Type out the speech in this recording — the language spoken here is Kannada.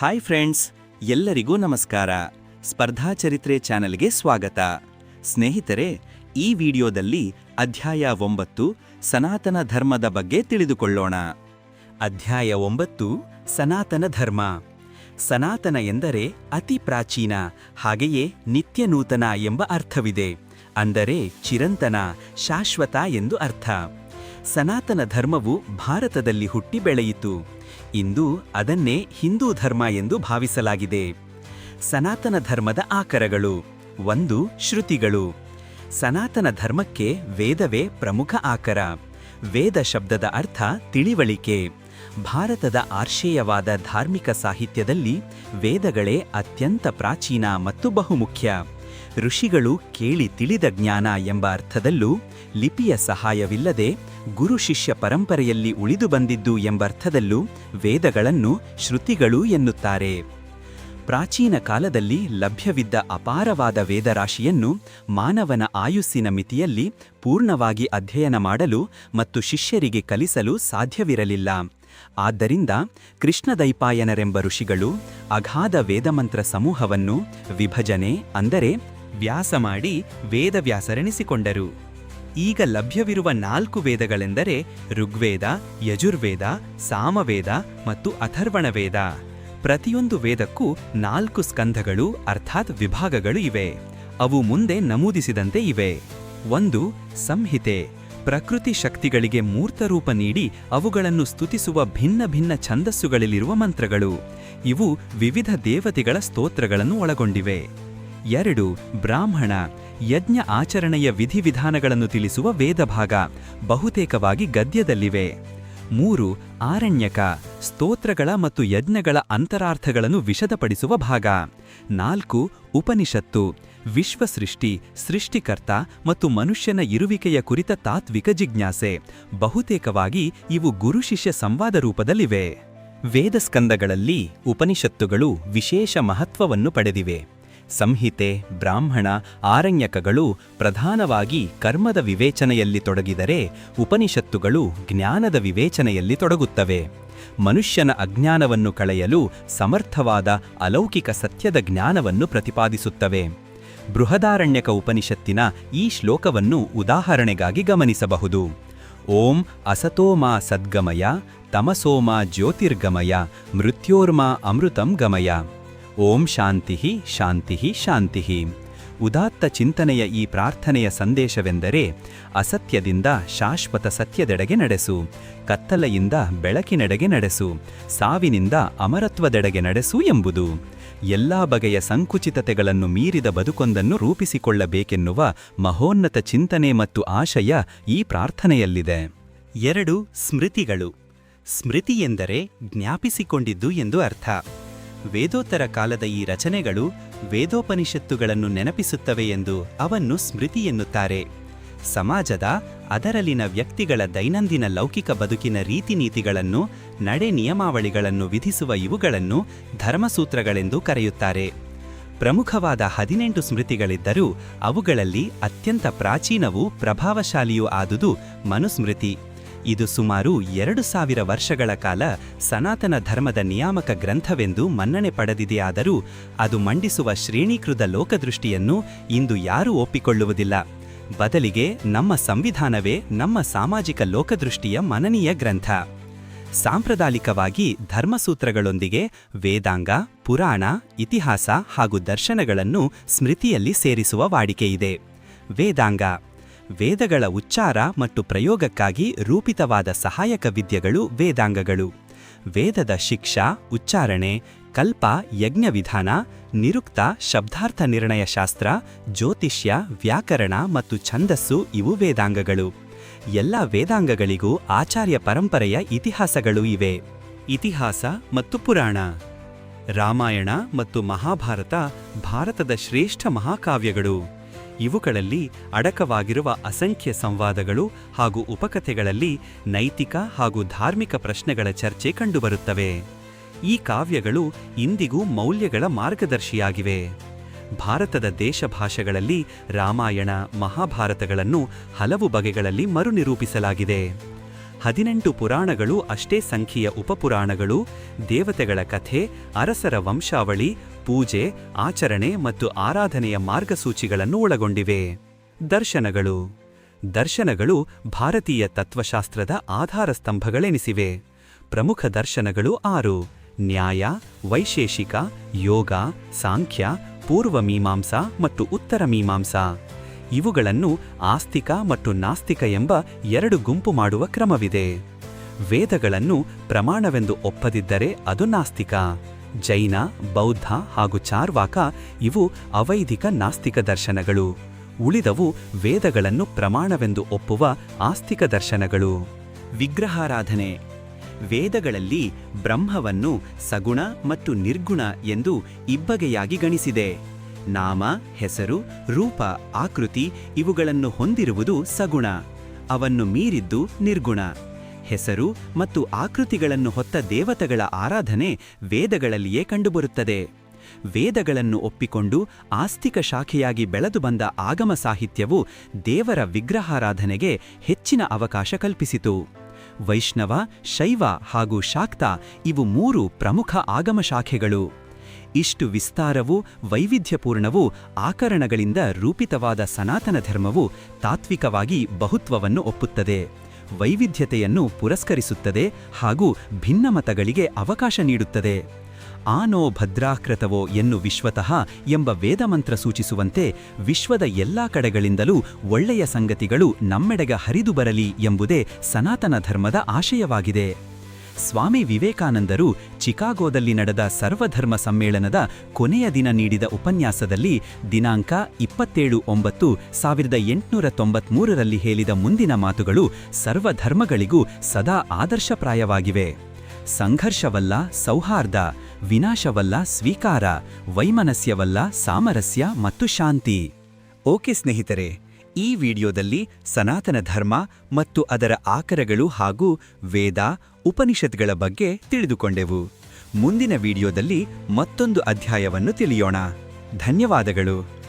ಹಾಯ್ ಫ್ರೆಂಡ್ಸ್, ಎಲ್ಲರಿಗೂ ನಮಸ್ಕಾರ. ಸ್ಪರ್ಧಾ ಚರಿತ್ರೆ ಚಾನೆಲ್ಗೆ ಸ್ವಾಗತ. ಸ್ನೇಹಿತರೆ, ಈ ವಿಡಿಯೋದಲ್ಲಿ ಅಧ್ಯಾಯ ಒಂಬತ್ತು, ಸನಾತನ ಧರ್ಮದ ಬಗ್ಗೆ ತಿಳಿದುಕೊಳ್ಳೋಣ. ಅಧ್ಯಾಯ ಒಂಬತ್ತು, ಸನಾತನ ಧರ್ಮ. ಸನಾತನ ಎಂದರೆ ಅತಿ ಪ್ರಾಚೀನ, ಹಾಗೆಯೇ ನಿತ್ಯ ನೂತನ ಎಂಬ ಅರ್ಥವಿದೆ. ಅಂದರೆ ಚಿರಂತನ, ಶಾಶ್ವತ ಎಂದು ಅರ್ಥ. ಸನಾತನ ಧರ್ಮವು ಭಾರತದಲ್ಲಿ ಹುಟ್ಟಿ ಬೆಳೆಯಿತು. ಇಂದು ಅದನ್ನೇ ಹಿಂದೂ ಧರ್ಮ ಎಂದು ಭಾವಿಸಲಾಗಿದೆ. ಸನಾತನ ಧರ್ಮದ ಆಕರಗಳು, ಒಂದು ಶ್ರುತಿಗಳು. ಸನಾತನ ಧರ್ಮಕ್ಕೆ ವೇದವೇ ಪ್ರಮುಖ ಆಕರ. ವೇದ ಶಬ್ದದ ಅರ್ಥ ತಿಳಿವಳಿಕೆ. ಭಾರತದ ಆರ್ಷೇಯವಾದ ಧಾರ್ಮಿಕ ಸಾಹಿತ್ಯದಲ್ಲಿ ವೇದಗಳೇ ಅತ್ಯಂತ ಪ್ರಾಚೀನ ಮತ್ತು ಬಹುಮುಖ್ಯ. ಋಷಿಗಳು ಕೇಳಿ ತಿಳಿದ ಜ್ಞಾನ ಎಂಬ ಅರ್ಥದಲ್ಲೂ ಲಿಪಿಯ ಸಹಾಯವಿಲ್ಲದೆ ಗುರು ಶಿಷ್ಯ ಪರಂಪರೆಯಲ್ಲಿ ಉಳಿದು ಬಂದಿದ್ದು ಎಂಬರ್ಥದಲ್ಲೂ ವೇದಗಳನ್ನು ಶ್ರುತಿಗಳು ಎನ್ನುತ್ತಾರೆ. ಪ್ರಾಚೀನ ಕಾಲದಲ್ಲಿ ಲಭ್ಯವಿದ್ದ ಅಪಾರವಾದ ವೇದರಾಶಿಯನ್ನು ಮಾನವನ ಆಯುಸ್ಸಿನ ಮಿತಿಯಲ್ಲಿ ಪೂರ್ಣವಾಗಿ ಅಧ್ಯಯನ ಮಾಡಲು ಮತ್ತು ಶಿಷ್ಯರಿಗೆ ಕಲಿಸಲು ಸಾಧ್ಯವಿರಲಿಲ್ಲ. ಆದ್ದರಿಂದ ಕೃಷ್ಣದೈಪಾಯನರೆಂಬ ಋಷಿಗಳು ಅಗಾಧ ವೇದಮಂತ್ರ ಸಮೂಹವನ್ನು ವಿಭಜನೆ ಅಂದರೆ ವ್ಯಾಸ ಮಾಡಿ ವೇದವ್ಯಾಸರೆನಿಸಿಕೊಂಡರು. ಈಗ ಲಭ್ಯವಿರುವ ನಾಲ್ಕು ವೇದಗಳೆಂದರೆ ಋಗ್ವೇದ, ಯಜುರ್ವೇದ, ಸಾಮವೇದ ಮತ್ತು ಅಥರ್ವಣವೇದ. ಪ್ರತಿಯೊಂದು ವೇದಕ್ಕೂ ನಾಲ್ಕು ಸ್ಕಂಧಗಳು ಅರ್ಥಾತ್ ವಿಭಾಗಗಳು ಇವೆ. ಅವು ಮುಂದೆ ನಮೂದಿಸಿದಂತೆ ಇವೆ. ಒಂದು, ಸಂಹಿತೆ. ಪ್ರಕೃತಿ ಶಕ್ತಿಗಳಿಗೆ ಮೂರ್ತರೂಪ ನೀಡಿ ಅವುಗಳನ್ನು ಸ್ತುತಿಸುವ ಭಿನ್ನ ಭಿನ್ನ ಛಂದಸ್ಸುಗಳಲ್ಲಿರುವ ಮಂತ್ರಗಳು. ಇವು ವಿವಿಧ ದೇವತೆಗಳ ಸ್ತೋತ್ರಗಳನ್ನು ಒಳಗೊಂಡಿವೆ. ಎರಡು ಬ್ರಾಹ್ಮಣ, ಯಜ್ಞ ಆಚರಣೆಯ ವಿಧಿವಿಧಾನಗಳನ್ನು ತಿಳಿಸುವ ವೇದಭಾಗ, ಬಹುತೇಕವಾಗಿ ಗದ್ಯದಲ್ಲಿವೆ. ಮೂರು ಆರಣ್ಯಕ, ಸ್ತೋತ್ರಗಳ ಮತ್ತು ಯಜ್ಞಗಳ ಅಂತರಾರ್ಥಗಳನ್ನು ವಿಶದಪಡಿಸುವ ಭಾಗ. ನಾಲ್ಕು ಉಪನಿಷತ್ತು, ವಿಶ್ವಸೃಷ್ಟಿ, ಸೃಷ್ಟಿಕರ್ತ ಮತ್ತು ಮನುಷ್ಯನ ಇರುವಿಕೆಯ ಕುರಿತ ತಾತ್ವಿಕ ಜಿಜ್ಞಾಸೆ. ಬಹುತೇಕವಾಗಿ ಇವು ಗುರುಶಿಷ್ಯ ಸಂವಾದ ರೂಪದಲ್ಲಿವೆ. ವೇದಸ್ಕಂದಗಳಲ್ಲಿ ಉಪನಿಷತ್ತುಗಳು ವಿಶೇಷ ಮಹತ್ವವನ್ನು ಪಡೆದಿವೆ. ಸಂಹಿತೆ, ಬ್ರಾಹ್ಮಣ, ಆರಣ್ಯಕಗಳು ಪ್ರಧಾನವಾಗಿ ಕರ್ಮದ ವಿವೇಚನೆಯಲ್ಲಿ ತೊಡಗಿದರೆ ಉಪನಿಷತ್ತುಗಳು ಜ್ಞಾನದ ವಿವೇಚನೆಯಲ್ಲಿ ತೊಡಗುತ್ತವೆ. ಮನುಷ್ಯನ ಅಜ್ಞಾನವನ್ನು ಕಳೆಯಲು ಸಮರ್ಥವಾದ ಅಲೌಕಿಕ ಸತ್ಯದ ಜ್ಞಾನವನ್ನು ಪ್ರತಿಪಾದಿಸುತ್ತವೆ. ಬೃಹದಾರಣ್ಯಕ ಉಪನಿಷತ್ತಿನ ಈ ಶ್ಲೋಕವನ್ನು ಉದಾಹರಣೆಗಾಗಿ ಗಮನಿಸಬಹುದು. ಓಂ ಅಸತೋಮಾ ಸದ್ಗಮಯ, ತಮಸೋಮಾ ಜ್ಯೋತಿರ್ಗಮಯ, ಮೃತ್ಯೋರ್ಮಾ ಅಮೃತಂ ಗಮಯ. ಓಂ ಶಾಂತಿ ಶಾಂತಿ ಶಾಂತಿ. ಉದಾತ್ತ ಚಿಂತನೆಯ ಈ ಪ್ರಾರ್ಥನೆಯ ಸಂದೇಶವೆಂದರೆ ಅಸತ್ಯದಿಂದ ಶಾಶ್ವತ ಸತ್ಯದೆಡೆಗೆ ನಡೆಸು, ಕತ್ತಲೆಯಿಂದ ಬೆಳಕಿನೆಡೆಗೆ ನಡೆಸು, ಸಾವಿನಿಂದ ಅಮರತ್ವದೆಡೆಗೆ ನಡೆಸು ಎಂಬುದು. ಎಲ್ಲ ಬಗೆಯ ಸಂಕುಚಿತತೆಗಳನ್ನು ಮೀರಿದ ಬದುಕೊಂದನ್ನು ರೂಪಿಸಿಕೊಳ್ಳಬೇಕೆನ್ನುವ ಮಹೋನ್ನತ ಚಿಂತನೆ ಮತ್ತು ಆಶಯ ಈ ಪ್ರಾರ್ಥನೆಯಲ್ಲಿದೆ. ಎರಡು ಸ್ಮೃತಿಗಳು. ಸ್ಮೃತಿ ಎಂದರೆ ಜ್ಞಾಪಿಸಿಕೊಂಡಿದ್ದು ಎಂದು ಅರ್ಥ. ವೇದೋತ್ತರ ಕಾಲದ ಈ ರಚನೆಗಳು ವೇದೋಪನಿಷತ್ತುಗಳನ್ನು ನೆನಪಿಸುತ್ತವೆ ಎಂದು ಅವನ್ನು ಸ್ಮೃತಿ ಎನ್ನುತ್ತಾರೆ. ಸಮಾಜದ ಅದರಲ್ಲಿನ ವ್ಯಕ್ತಿಗಳ ದೈನಂದಿನ ಲೌಕಿಕ ಬದುಕಿನ ರೀತಿನೀತಿಗಳನ್ನು, ನಡೆ ನಿಯಮಾವಳಿಗಳನ್ನು ವಿಧಿಸುವ ಇವುಗಳನ್ನು ಧರ್ಮಸೂತ್ರಗಳೆಂದು ಕರೆಯುತ್ತಾರೆ. ಪ್ರಮುಖವಾದ ಹದಿನೆಂಟು ಸ್ಮೃತಿಗಳಿದ್ದರೂ ಅವುಗಳಲ್ಲಿ ಅತ್ಯಂತ ಪ್ರಾಚೀನವೂ ಪ್ರಭಾವಶಾಲಿಯೂ ಆದುದು ಮನುಸ್ಮೃತಿ. ಇದು ಸುಮಾರು ಎರಡು ಸಾವಿರ ವರ್ಷಗಳ ಕಾಲ ಸನಾತನ ಧರ್ಮದ ನಿಯಾಮಕ ಗ್ರಂಥವೆಂದು ಮನ್ನಣೆ ಪಡೆದಿದೆಯಾದರೂ ಅದು ಮಂಡಿಸುವ ಶ್ರೇಣೀಕೃತ ಲೋಕದೃಷ್ಟಿಯನ್ನು ಇಂದು ಯಾರೂ ಒಪ್ಪಿಕೊಳ್ಳುವುದಿಲ್ಲ. ಬದಲಿಗೆ ನಮ್ಮ ಸಂವಿಧಾನವೇ ನಮ್ಮ ಸಾಮಾಜಿಕ ಲೋಕದೃಷ್ಟಿಯ ಮನನೀಯ ಗ್ರಂಥ. ಸಾಂಪ್ರದಾಯಿಕವಾಗಿ ಧರ್ಮಸೂತ್ರಗಳೊಂದಿಗೆ ವೇದಾಂಗ, ಪುರಾಣ, ಇತಿಹಾಸ ಹಾಗೂ ದರ್ಶನಗಳನ್ನು ಸ್ಮೃತಿಯಲ್ಲಿ ಸೇರಿಸುವ ವಾಡಿಕೆಯಿದೆ ವೇದಾಂಗ ವೇದಗಳ ಉಚ್ಚಾರ ಮತ್ತು ಪ್ರಯೋಗಕ್ಕಾಗಿ ರೂಪಿತವಾದ ಸಹಾಯಕ ವಿದ್ಯೆಗಳು ವೇದಾಂಗಗಳು. ವೇದದ ಶಿಕ್ಷಾ, ಉಚ್ಚಾರಣೆ, ಕಲ್ಪ ಯಜ್ಞ ವಿಧಾನ ನಿರುಕ್ತ, ಶಬ್ದಾರ್ಥ ನಿರ್ಣಯ ಶಾಸ್ತ್ರ ಜ್ಯೋತಿಷ್ಯ, ವ್ಯಾಕರಣ ಮತ್ತು ಛಂದಸ್ಸು ಇವು ವೇದಾಂಗಗಳು. ಎಲ್ಲ ವೇದಾಂಗಗಳಿಗೂ ಆಚಾರ್ಯ ಪರಂಪರೆಯ ಇತಿಹಾಸಗಳು ಇವೆ. ಇತಿಹಾಸ ಮತ್ತು ಪುರಾಣ. ರಾಮಾಯಣ ಮತ್ತು ಮಹಾಭಾರತ ಭಾರತದ ಶ್ರೇಷ್ಠ ಮಹಾಕಾವ್ಯಗಳು. ಇವುಗಳಲ್ಲಿ ಅಡಕವಾಗಿರುವ ಅಸಂಖ್ಯ ಸಂವಾದಗಳು ಹಾಗೂ ಉಪಕಥೆಗಳಲ್ಲಿ ನೈತಿಕ ಹಾಗೂ ಧಾರ್ಮಿಕ ಪ್ರಶ್ನೆಗಳ ಚರ್ಚೆ ಕಂಡುಬರುತ್ತವೆ. ಈ ಕಾವ್ಯಗಳು ಇಂದಿಗೂ ಮೌಲ್ಯಗಳ ಮಾರ್ಗದರ್ಶಿಯಾಗಿವೆ. ಭಾರತದ ದೇಶಭಾಷೆಗಳಲ್ಲಿ ರಾಮಾಯಣ, ಮಹಾಭಾರತಗಳನ್ನು ಹಲವು ಬಗೆಗಳಲ್ಲಿ ಮರುನಿರೂಪಿಸಲಾಗಿದೆ. ಹದಿನೆಂಟು ಪುರಾಣಗಳು ಅಷ್ಟೇ ಸಂಖ್ಯೆಯ ಉಪಪುರಾಣಗಳು, ದೇವತೆಗಳ ಕಥೆ, ಅರಸರ ವಂಶಾವಳಿ ಪೂಜೆ, ಆಚರಣೆ ಮತ್ತು ಆರಾಧನೆಯ ಮಾರ್ಗಸೂಚಿಗಳನ್ನು ಒಳಗೊಂಡಿವೆ. ದರ್ಶನಗಳು. ದರ್ಶನಗಳು ಭಾರತೀಯ ತತ್ವಶಾಸ್ತ್ರದ ಆಧಾರ ಸ್ತಂಭಗಳೆನಿಸಿವೆ ಪ್ರಮುಖ ದರ್ಶನಗಳು ಆರು. ನ್ಯಾಯ, ವೈಶೇಷಿಕ, ಯೋಗ, ಸಾಂಖ್ಯ, ಪೂರ್ವ ಮೀಮಾಂಸಾ ಮತ್ತು ಉತ್ತರ ಮೀಮಾಂಸಾ. ಇವುಗಳನ್ನು ಆಸ್ತಿಕ ಮತ್ತು ನಾಸ್ತಿಕ ಎಂಬ ಎರಡು ಗುಂಪು ಮಾಡುವ ಕ್ರಮವಿದೆ. ವೇದಗಳನ್ನು ಪ್ರಮಾಣವೆಂದು ಒಪ್ಪದಿದ್ದರೆ ಅದು ನಾಸ್ತಿಕ. ಜೈನ, ಬೌದ್ಧ ಹಾಗೂ ಚಾರ್ವಾಕ ಇವು ಅವೈದಿಕ ನಾಸ್ತಿಕ ದರ್ಶನಗಳು. ಉಳಿದವು ವೇದಗಳನ್ನು ಪ್ರಮಾಣವೆಂದು ಒಪ್ಪುವ ಆಸ್ತಿಕ ದರ್ಶನಗಳು. ವಿಗ್ರಹಾರಾಧನೆ. ವೇದಗಳಲ್ಲಿ ಬ್ರಹ್ಮವನ್ನು ಸಗುಣ ಮತ್ತು ನಿರ್ಗುಣ ಎಂದು ಇಬ್ಬಗೆಯಾಗಿ ಗಣಿಸಿದೆ. ನಾಮ, ಹೆಸರು, ರೂಪ, ಆಕೃತಿ ಇವುಗಳನ್ನು ಹೊಂದಿರುವುದು ಸಗುಣ. ಅವನ್ನು ಮೀರಿದ್ದು ನಿರ್ಗುಣ. ಹೆಸರು ಮತ್ತು ಆಕೃತಿಗಳನ್ನು ಹೊತ್ತ ದೇವತೆಗಳ ಆರಾಧನೆ ವೇದಗಳಲ್ಲಿಯೇ ಕಂಡುಬರುತ್ತದೆ. ವೇದಗಳನ್ನು ಒಪ್ಪಿಕೊಂಡು ಆಸ್ತಿಕ ಶಾಖೆಯಾಗಿ ಬೆಳೆದು ಬಂದ ಆಗಮ ಸಾಹಿತ್ಯವು ದೇವರ ವಿಗ್ರಹಾರಾಧನೆಗೆ ಹೆಚ್ಚಿನ ಅವಕಾಶ ಕಲ್ಪಿಸಿತು. ವೈಷ್ಣವ, ಶೈವ ಹಾಗೂ ಶಾಕ್ತ ಇವು ಮೂರು ಪ್ರಮುಖ ಆಗಮ ಶಾಖೆಗಳು. ಇಷ್ಟು ವಿಸ್ತಾರವೂ ವೈವಿಧ್ಯಪೂರ್ಣವೂ ಆಕರಣಗಳಿಂದ ರೂಪಿತವಾದ ಸನಾತನ ಧರ್ಮವು ತಾತ್ವಿಕವಾಗಿ ಬಹುತ್ವವನ್ನು ಒಪ್ಪುತ್ತದೆ. ವೈವಿಧ್ಯತೆಯನ್ನು ಪುರಸ್ಕರಿಸುತ್ತದೆ ಹಾಗೂ ಭಿನ್ನಮತಗಳಿಗೆ ಅವಕಾಶ ನೀಡುತ್ತದೆ. ಆನೋ ಭದ್ರಾಕೃತವೋ ಎನ್ನು ವಿಶ್ವತಃ ಎಂಬ ವೇದಮಂತ್ರ ಸೂಚಿಸುವಂತೆ ವಿಶ್ವದ ಎಲ್ಲಾ ಕಡೆಗಳಿಂದಲೂ ಒಳ್ಳೆಯ ಸಂಗತಿಗಳು ನಮ್ಮೆಡೆಗ ಹರಿದು ಬರಲಿ ಎಂಬುದೇ ಸನಾತನ ಧರ್ಮದ ಆಶಯವಾಗಿದೆ. ಸ್ವಾಮಿ ವಿವೇಕಾನಂದರು ಚಿಕಾಗೋದಲ್ಲಿ ನಡೆದ ಸರ್ವಧರ್ಮ ಸಮ್ಮೇಳನದ ಕೊನೆಯ ದಿನ ನೀಡಿದ ಉಪನ್ಯಾಸದಲ್ಲಿ ದಿನಾಂಕ ಇಪ್ಪತ್ತೇಳು ಒಂಬತ್ತು ಸಾವಿರದ ಎಂಟುನೂರ ತೊಂಬತ್ಮೂರರಲ್ಲಿ ಹೇಳಿದ ಮುಂದಿನ ಮಾತುಗಳು ಸರ್ವಧರ್ಮಗಳಿಗೂ ಸದಾ ಆದರ್ಶಪ್ರಾಯವಾಗಿವೆ. ಸಂಘರ್ಷವಲ್ಲ, ಸೌಹಾರ್ದ, ವಿನಾಶವಲ್ಲ, ಸ್ವೀಕಾರ, ವೈಮನಸ್ಯವಲ್ಲ, ಸಾಮರಸ್ಯ ಮತ್ತು ಶಾಂತಿ. ಓಕೆ ಸ್ನೇಹಿತರೆ ಈ ವಿಡಿಯೋದಲ್ಲಿ ಸನಾತನ ಧರ್ಮ ಮತ್ತು ಅದರ ಆಕರಗಳು ಹಾಗೂ ವೇದ, ಉಪನಿಷತ್ಗಳ ಬಗ್ಗೆ ತಿಳಿದುಕೊಂಡೆವು. ಮುಂದಿನ ವಿಡಿಯೋದಲ್ಲಿ ಮತ್ತೊಂದು ಅಧ್ಯಾಯವನ್ನು ತಿಳಿಯೋಣ. ಧನ್ಯವಾದಗಳು.